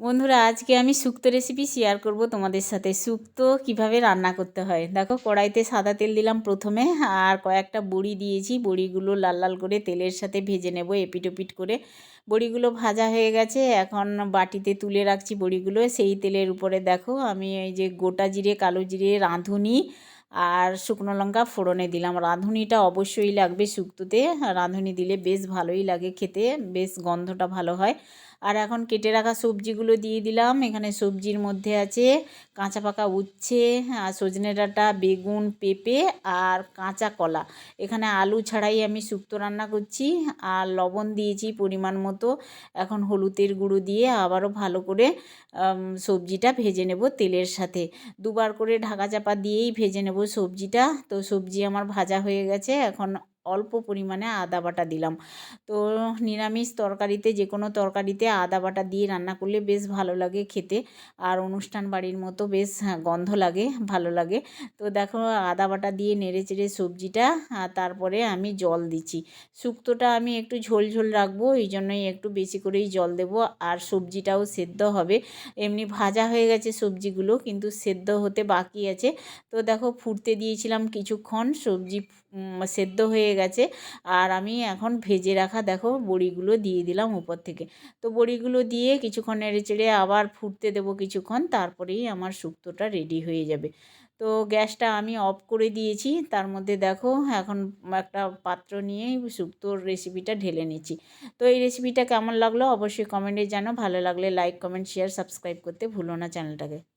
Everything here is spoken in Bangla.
বন্ধুরা, আজকে আমি শুক্তো রেসিপি শেয়ার করব তোমাদের সাথে। শুক্তো কীভাবে রান্না করতে হয়? দেখো, কড়াইতে সাদা তেল দিলাম প্রথমে, আর কয়েকটা বড়ি দিয়েছি। বড়িগুলো লাল লাল করে তেলের সাথে ভেজে নেব, এপিট ওপিট করে। বড়িগুলো ভাজা হয়ে গেছে, এখন বাটিতে তুলে রাখছি বড়িগুলো। সেই তেলের উপরে দেখো, আমি এই যে গোটা জিরে, কালো জিরে, রাঁধুনি আর শুকনো লঙ্কা ফোড়নে দিলাম। রাঁধুনিটা অবশ্যই লাগবে শুক্তোতে। রাঁধুনি দিলে বেশ ভালোই লাগে খেতে, বেশ গন্ধটা ভালো হয়। আর এখন কেটে রাখা সবজিগুলো দিয়ে দিলাম। এখানে সবজির মধ্যে আছে কাঁচা পাকা উচ্ছে সজনে ডাঁটা, বেগুন, পেঁপে আর কাঁচা কলা। এখানে আলু ছাড়াই আমি শুক্তো রান্না করছি। আর লবণ দিয়েছি পরিমাণ মতো। এখন হলুদের গুঁড়ো দিয়ে আবারও ভালো করে সবজিটা ভেজে নেব তেলের সাথে। দুবার করে ঢাকা চাপা দিয়েই ভেজে নেব। সবজিটা তো সবজি আমার ভাজা হয়ে গেছে। এখন অল্প পরিমাণে আদা বাটা দিলাম। তো নিরামিষ তরকারিতে যে কোনো তরকারিতে আদা বাটা দিয়ে রান্না করলে বেশ ভালো লাগে খেতে। আর অনুষ্ঠান বাড়ির মতো বেশ হ্যাঁ, গন্ধ লাগে ভালো লাগে। তো দেখো আদা বাটা দিয়ে নেড়ে চেড়ে সবজিটা তারপরে আমি জল দিচ্ছি। শুক্তোটা আমি একটু ঝোল ঝোল রাখব এই জন্যই একটু বেশি করেই জল দেব। আর সবজিটাও সেদ্ধ হবে। এমনি ভাজা হয়ে গেছে সবজিগুলো কিন্তু সেদ্ধ হতে বাকি আছে। তো দেখো ফুটতে দিয়েছিলাম কিছুক্ষণ সবজি সেদ্ধ হয়ে গেছে। আর আমি এখন ভেজে রাখা দেখো বড়িগুলো দিয়ে দিলাম উপর থেকে। তো বড়িগুলো দিয়ে কিছুক্ষণ নেড়ে চেড়ে আবার ফুটতে দেবো কিছুক্ষণ, তারপরেই আমার শুক্তোটা রেডি হয়ে যাবে। তো গ্যাসটা আমি অফ করে দিয়েছি, তার মধ্যে দেখো এখন একটা পাত্র নিয়ে শুক্তোর রেসিপিটা ঢেলে নিচ্ছি। তো এই রেসিপিটা কেমন লাগল অবশ্যই কমেন্টে জানো, ভালো লাগলে লাইক কমেন্ট শেয়ার সাবস্ক্রাইব করতে ভুলো না চ্যানেলটাকে।